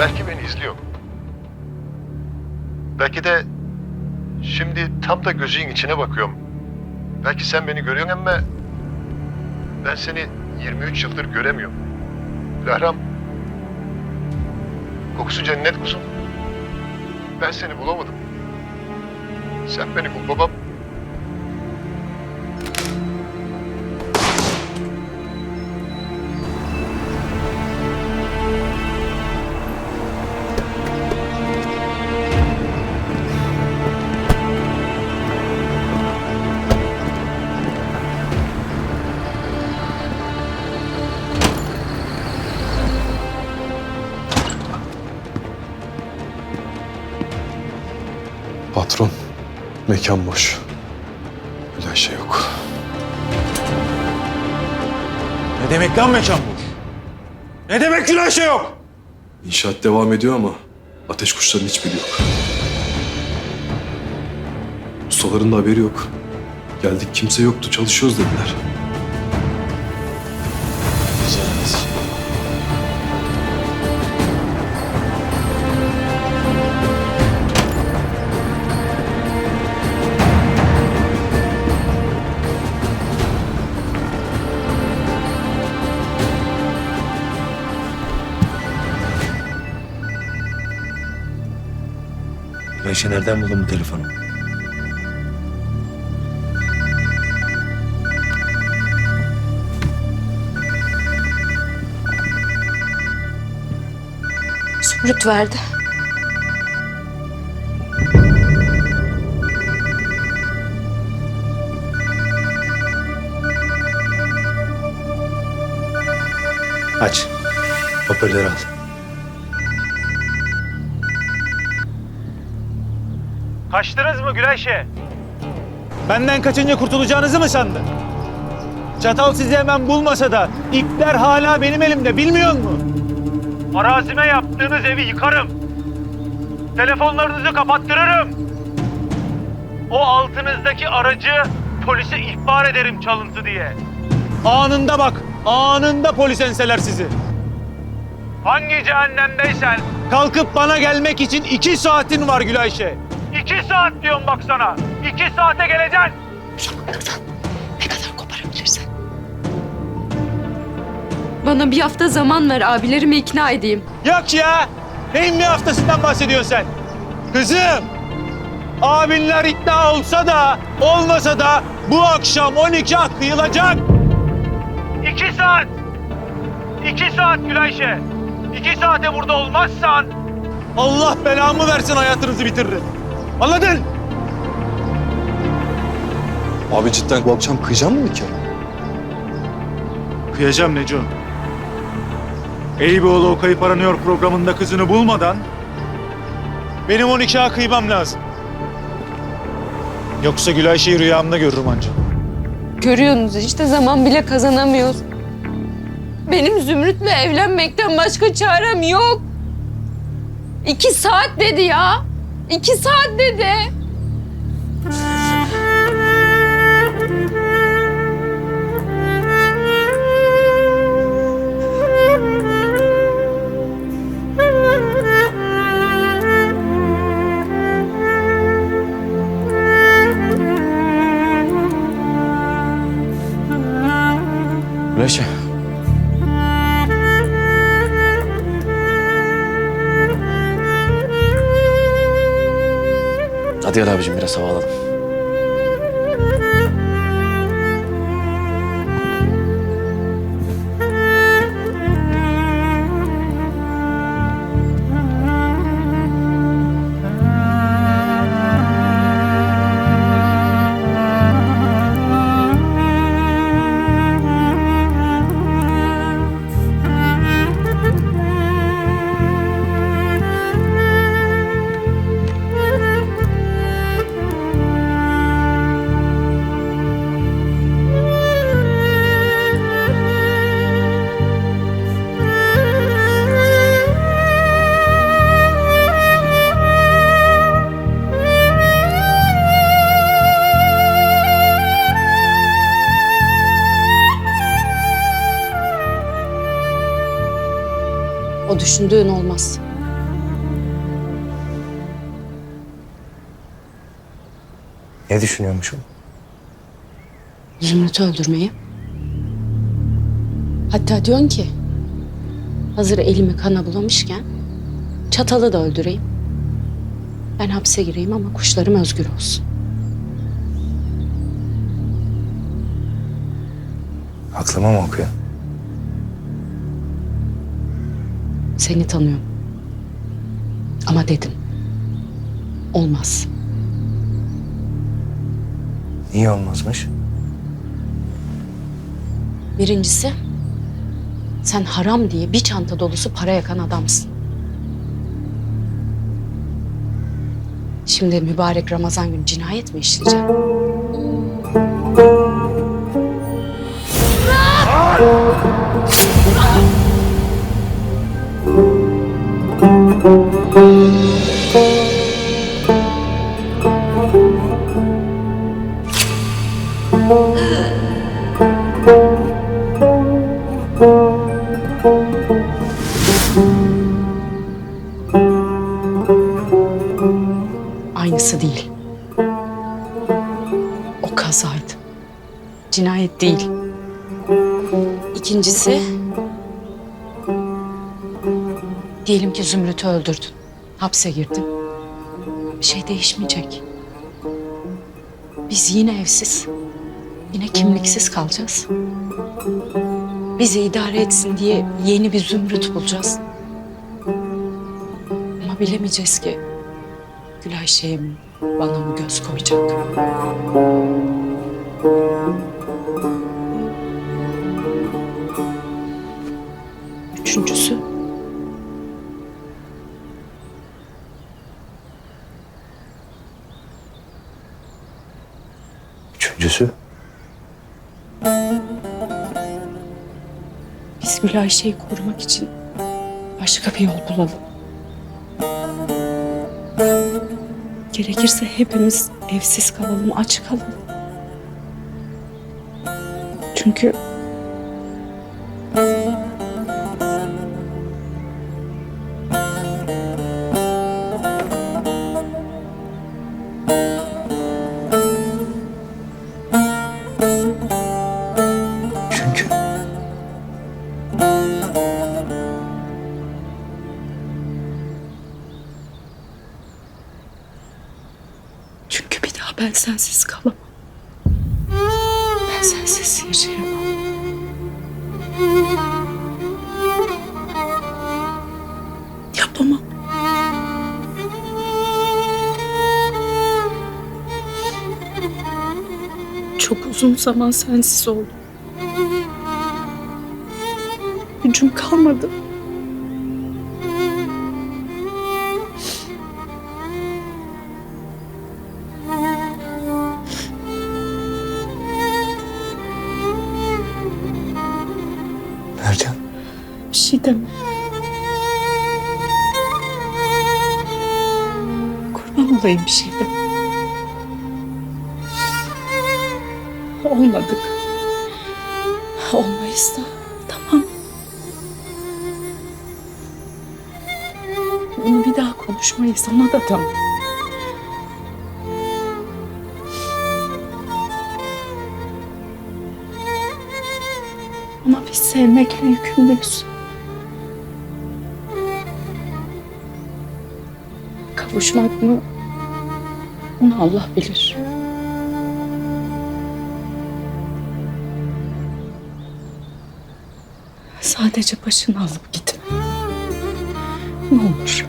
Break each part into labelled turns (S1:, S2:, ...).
S1: Belki beni izliyor. Belki de şimdi tam da gözün içine bakıyorum. Belki sen beni görüyorsun ama ben seni 23 yıldır göremiyorum. Lahram, kokusu cennet kuzum. Ben seni bulamadım. Sen beni bul babam.
S2: Patron, mekan boş. Bilen şey yok.
S3: Ne demek lan mekan boş? Ne demek gülen şey yok?
S2: İnşaat devam ediyor ama ateş kuşlarının hiçbiri yok. Ustaların da haberi yok. Geldik kimse yoktu, çalışıyoruz dediler.
S3: Ayşe nereden buldun bu telefonu?
S4: Zümrüt verdi.
S3: Aç. Hoparlörü al. Kaçtınız mı Gülayşe? Benden kaçınca kurtulacağınızı mı sandın? Çatal sizi hemen bulmasa da ipler hala benim elimde bilmiyor musun? Arazime yaptığınız evi yıkarım. Telefonlarınızı kapattırırım. O altınızdaki aracı polise ihbar ederim çalıntı diye. Anında bak, anında polis enseler sizi. Hangi cehennemdeysen kalkıp bana gelmek için iki saatin var Gülayşe. İki saat diyorum bak sana. İki saate geleceksin.
S4: Ne kadar koparabilirsen. Bana bir hafta zaman ver abilerimi ikna edeyim.
S3: Yok ya. Neyin bir haftasından bahsediyorsun sen? Kızım. Abinler ikna olsa da olmasa da bu akşam 12 kıyılacak. İki saat. İki saat Gülayşe. İki saate burada olmazsan... Allah belamı versin hayatınızı bitiririm. Anladın?
S2: Abi cidden bu akşam kıyacak mı nikah?
S3: Kıyacağım Neco. Eyüboğlu o kayıp aranıyor programında kızını bulmadan benim 12'a kıymam lazım. Yoksa Gülayşe'yi rüyamda görürüm anca.
S4: Görüyorsunuz işte zaman bile kazanamıyoruz. Benim Zümrüt'le evlenmekten başka çarem yok. İki saat dedi ya. İki saat dedi.
S5: Hadi gel abicim biraz hava alalım.
S4: düşündüğün olmaz.
S6: Ne düşünüyormuşum?
S7: Zümrüt'ü öldürmeyi. Hatta diyorsun ki hazır elimi kana bulamışken çatalı da öldüreyim. Ben hapse gireyim ama kuşlarım özgür olsun.
S6: Aklıma mı okuyor?
S7: Seni tanıyorum. Ama dedim. Olmaz.
S6: Niye olmazmış?
S7: Birincisi sen haram diye bir çanta dolusu para yakan adamsın. Şimdi mübarek Ramazan günü cinayet mi işleyeceğim? Aynısı değil. O kazaydı. Cinayet değil. İkincisi... Diyelim ki Zümrüt'ü öldürdün. Hapse girdin. Bir şey değişmeyecek. Biz yine evsiz. Yine kimliksiz kalacağız. Bizi idare etsin diye yeni bir Zümrüt bulacağız. Ama bilemeyeceğiz ki Gülay şeye mi, bana mı göz koyacak? Üçüncüsü
S6: Üçüncüsü?
S7: Biz Gülay şeyi korumak için başka bir yol bulalım. Gerekirse hepimiz evsiz kalalım, aç kalalım. Çünkü Ben sensiz yaşayamam. Çok uzun zaman sensiz oldum. Gücüm kalmadı. Şey deme. Kurban olayım bir şey. Olmadık. Olmayız da tamam. Bunu bir daha konuşmayız ona da tamam. Ama biz sevmekle yükümlüyüz. Kavuşmak mı? Onu Allah bilir. Sadece başını alıp gitme. Ne olur.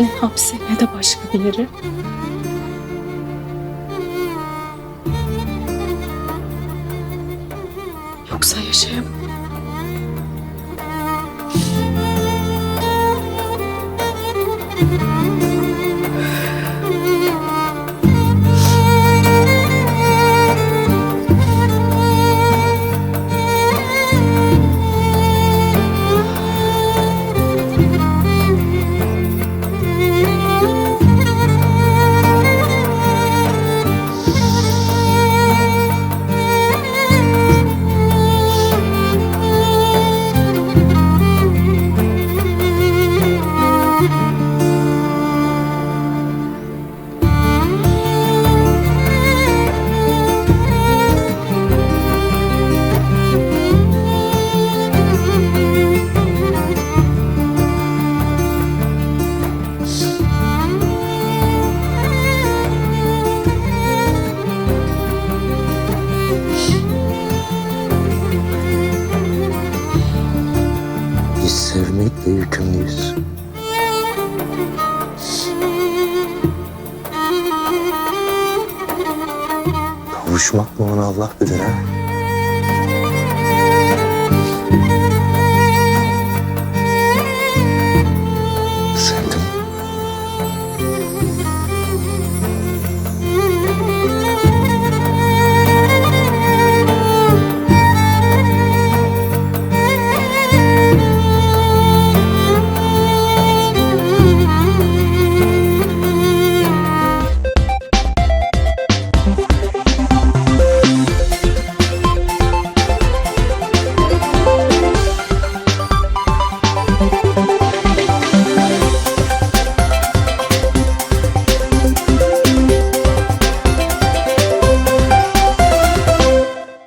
S7: Ne hapse ne de başka bir yere. Yoksa yaşayamam.
S6: Sevmekle yükümlüyüz. Kavuşmak mı onu Allah bilir ha?